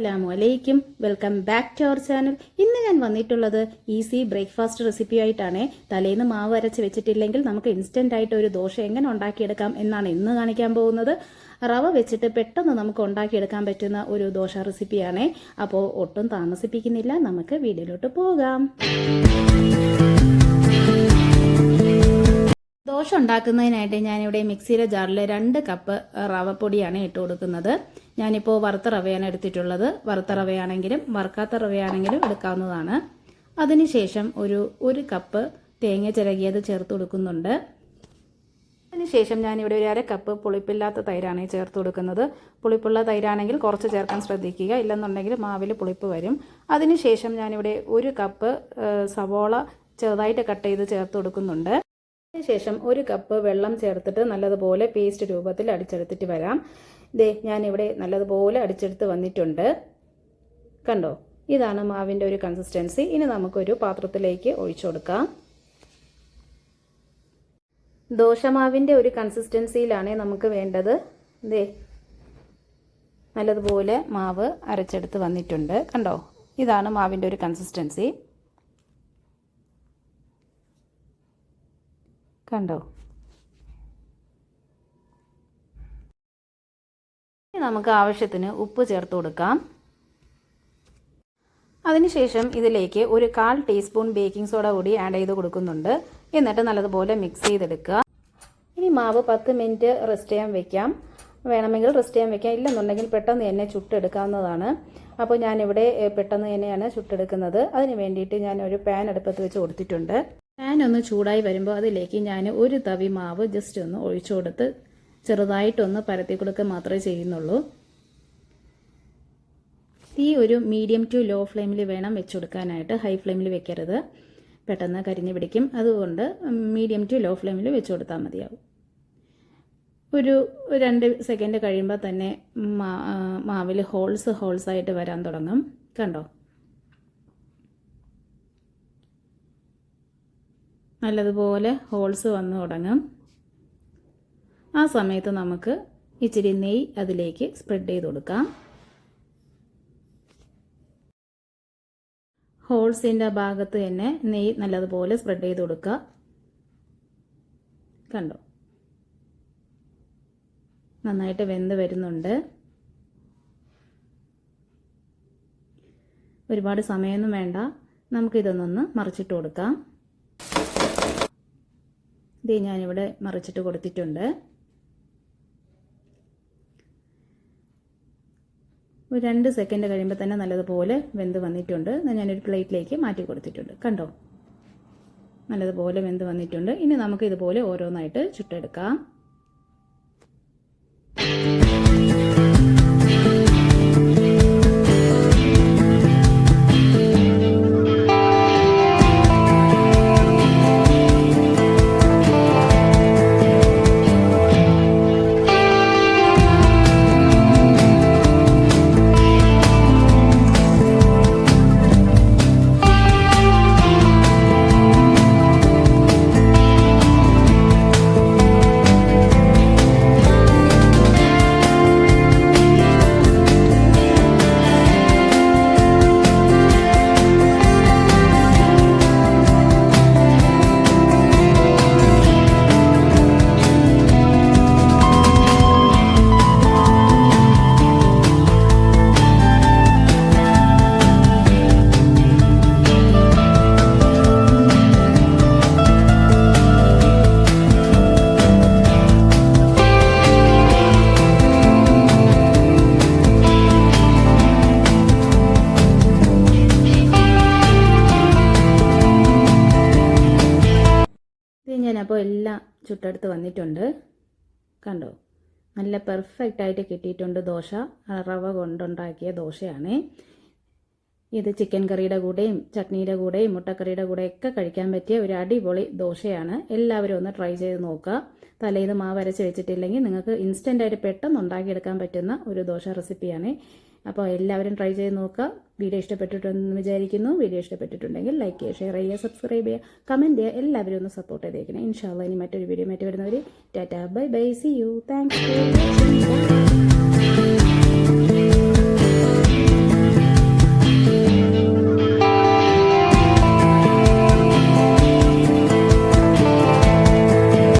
അസ്സലാമു അലൈക്കും welcome back to our channel ഇന്ന് ഞാൻ വന്നിട്ടുള്ളത് ഈസി ബ്രേക്ക്ഫാസ്റ്റ് റെസിപ്പി ആയിട്ടാണ്. തലേന്ന് മാവ് അരച്ച് വെച്ചിട്ടില്ലെങ്കിൽ നമുക്ക് ഇൻസ്റ്റന്റ് ആയിട്ട് ഒരു ദോശ എങ്ങനെ ഉണ്ടാക്കിയെടുക്കാം എന്നാണ് ഇന്ന് കാണിക്കാൻ പോകുന്നത്. റവ വെച്ചിട്ട് പെട്ടെന്ന് നമുക്ക് ഉണ്ടാക്കിയെടുക്കാൻ പറ്റുന്ന ഒരു ദോശ റെസിപ്പിയാണ് അപ്പോൾ ഒട്ടും താമസിപ്പിക്കുന്നില്ല. നമുക്ക് വീഡിയോയിലോട്ട് പോകാം. ദോശ ഉണ്ടാക്കുന്നതിനായിട്ട് ഞാനിവിടെ മിക്സിയിലെ ജാറിൽ രണ്ട് കപ്പ് റവപ്പൊടിയാണ് ഇട്ട് കൊടുക്കുന്നത്. ഞാനിപ്പോൾ വറുത്ത റവയാണ് എടുത്തിട്ടുള്ളത്. വറുത്ത റവയാണെങ്കിലും വറുക്കാത്ത റവയാണെങ്കിലും എടുക്കാവുന്നതാണ്. അതിനുശേഷം ഒരു ഒരു കപ്പ് തേങ്ങ ചിരകിയത് ചേർത്ത് കൊടുക്കുന്നുണ്ട്. അതിനുശേഷം ഞാനിവിടെ ഒരു അര കപ്പ് പുളിപ്പില്ലാത്ത തൈരാണ് ചേർത്ത് കൊടുക്കുന്നത്. പുളിപ്പുള്ള തൈരാണെങ്കിൽ കുറച്ച് ചേർക്കാൻ ശ്രദ്ധിക്കുക. ഇല്ലെന്നുണ്ടെങ്കിൽ മാവിൽ പുളിപ്പ് വരും. അതിനുശേഷം ഞാനിവിടെ ഒരു കപ്പ് സവോള ചെറുതായിട്ട് കട്ട് ചെയ്ത് ചേർത്ത് കൊടുക്കുന്നുണ്ട്. അതിനുശേഷം ഒരു കപ്പ് വെള്ളം ചേർത്തിട്ട് നല്ലതുപോലെ പേസ്റ്റ് രൂപത്തിൽ അടിച്ചെടുത്തിട്ട് വരാം. ദേ ഞാനിവിടെ നല്ലതുപോലെ അടിച്ചെടുത്ത് വന്നിട്ടുണ്ട്. കണ്ടോ? ഇതാണ് മാവിന്റെ ഒരു കൺസിസ്റ്റൻസി ഇനി നമുക്കൊരു പാത്രത്തിലേക്ക് ഒഴിച്ചു കൊടുക്കാം. ദോശമാവിന്റെ ഒരു കൺസിസ്റ്റൻസിയിലാണ് നമുക്ക് വേണ്ടത്. ദേ നല്ലതുപോലെ മാവ് അരച്ചെടുത്ത് വന്നിട്ടുണ്ട്. കണ്ടോ? ഇതാണ് മാവിന്റെ ഒരു കൺസിസ്റ്റൻസി കണ്ടോ? നമുക്ക് ആവശ്യത്തിന് ഉപ്പ് ചേർത്ത് കൊടുക്കാം. അതിനുശേഷം ഇതിലേക്ക് ഒരു കാൽ ടീസ്പൂൺ ബേക്കിംഗ് സോഡ കൂടി ആഡ് ചെയ്ത് കൊടുക്കുന്നുണ്ട്. എന്നിട്ട് നല്ലതുപോലെ മിക്സ് ചെയ്തെടുക്കുക. ഇനി മാവ് പത്ത് മിനിറ്റ് റെസ്റ്റ് ചെയ്യാൻ വെക്കാം. വേണമെങ്കിൽ റെസ്റ്റ് ചെയ്യാൻ വെക്കാം. ഇല്ലെന്നുണ്ടെങ്കിൽ പെട്ടെന്ന് തന്നെ ചുട്ടെടുക്കാവുന്നതാണ്. അപ്പോൾ ഞാനിവിടെ പെട്ടെന്ന് തന്നെയാണ് ചുട്ടെടുക്കുന്നത്. അതിന് വേണ്ടിയിട്ട് ഞാൻ ഒരു പാൻ അടുപ്പത്ത് വെച്ച് കൊടുത്തിട്ടുണ്ട്. പാൻ ഒന്ന് ചൂടായി വരുമ്പോൾ അതിലേക്ക് ഞാൻ ഒരു തവി മാവ് ജസ്റ്റ് ഒന്ന് ഒഴിച്ചു കൊടുത്ത് ചെറുതായിട്ടൊന്ന് പരത്തി കൊടുക്കുക മാത്രമേ ചെയ്യുന്നുള്ളൂ. തീ ഒരു മീഡിയം ടു ലോ ഫ്ലെയിമിൽ വേണം വെച്ച് കൊടുക്കാനായിട്ട്. ഹൈ ഫ്ലെയിമിൽ വെക്കരുത്. പെട്ടെന്ന് കരിഞ്ഞു പിടിക്കും. അതുകൊണ്ട് മീഡിയം ടു ലോ ഫ്ലെയിമിൽ വെച്ച് കൊടുത്താൽ മതിയാവും. ഒരു രണ്ട് സെക്കൻഡ് കഴിയുമ്പോൾ തന്നെ മാവിൽ ഹോൾസ് ഹോൾസ് ആയിട്ട് വരാൻ തുടങ്ങും. കണ്ടോ? നല്ലതുപോലെ ഹോൾസ് വന്നു തുടങ്ങും. ആ സമയത്ത് നമുക്ക് ഇച്ചിരി നെയ്യ് അതിലേക്ക് സ്പ്രെഡ് ചെയ്ത് കൊടുക്കാം. ഹോൾസിന്റെ ഭാഗത്ത് തന്നെ നെയ്യ് നല്ലതുപോലെ സ്പ്രെഡ് ചെയ്ത് കൊടുക്കുക. കണ്ടോ? നന്നായിട്ട് വെന്ത് വരുന്നുണ്ട്. ഒരുപാട് സമയമൊന്നും വേണ്ട. നമുക്കിതൊന്നൊന്ന് മറിച്ചിട്ട് കൊടുക്കാം. ഇത് ഞാനിവിടെ മറിച്ചിട്ട് കൊടുത്തിട്ടുണ്ട്. ഒരു രണ്ട് സെക്കൻഡ് കഴിയുമ്പോൾ തന്നെ നല്ലതുപോലെ വെന്ത് വന്നിട്ടുണ്ട്. ഞാനൊരു പ്ലേറ്റിലേക്ക് മാറ്റി കൊടുത്തിട്ടുണ്ട്. കണ്ടോ? നല്ലതുപോലെ വെന്ത് വന്നിട്ടുണ്ട്. ഇനി നമുക്ക് ഇതുപോലെ ഓരോന്നായിട്ട് ചുട്ടെടുക്കാം. ഞാനപ്പോൾ എല്ലാം ചുട്ടെടുത്ത് വന്നിട്ടുണ്ട്. കണ്ടോ? നല്ല പെർഫെക്റ്റ് ആയിട്ട് കിട്ടിയിട്ടുണ്ട് ദോശ. റവ കൊണ്ടുണ്ടാക്കിയ ദോശയാണ്. ഇത് ചിക്കൻ കറിയുടെ കൂടെയും ചട്നിയുടെ കൂടെയും മുട്ടക്കറിയുടെ കൂടെയൊക്കെ കഴിക്കാൻ പറ്റിയ ഒരു അടിപൊളി ദോശയാണ്. എല്ലാവരും ഒന്ന് ട്രൈ ചെയ്ത് നോക്കുക. തലേന്ന് മാവ് അരച്ച് വെച്ചിട്ടില്ലെങ്കിൽ നിങ്ങൾക്ക് ഇൻസ്റ്റന്റായിട്ട് പെട്ടെന്ന് ഉണ്ടാക്കിയെടുക്കാൻ പറ്റുന്ന ഒരു ദോശ റെസിപ്പിയാണ് അപ്പോൾ എല്ലാവരും ട്രൈ ചെയ്ത് നോക്കുക. വീഡിയോ ഇഷ്ടപ്പെട്ടിട്ടുണ്ടെന്ന് വിചാരിക്കുന്നു. വീഡിയോ ഇഷ്ടപ്പെട്ടിട്ടുണ്ടെങ്കിൽ ലൈക്ക് ചെയ്യുക ഷെയർ ചെയ്യുക സബ്സ്ക്രൈബ് ചെയ്യുക കമന്റ് ചെയ്യുക. എല്ലാവരും ഒന്ന് സപ്പോർട്ട് ചെയ്തേക്കണം. ഇൻഷാല്ല ഇനി മറ്റൊരു വീഡിയോ മറ്റു വരുന്നവർ tata bye bye see you thanks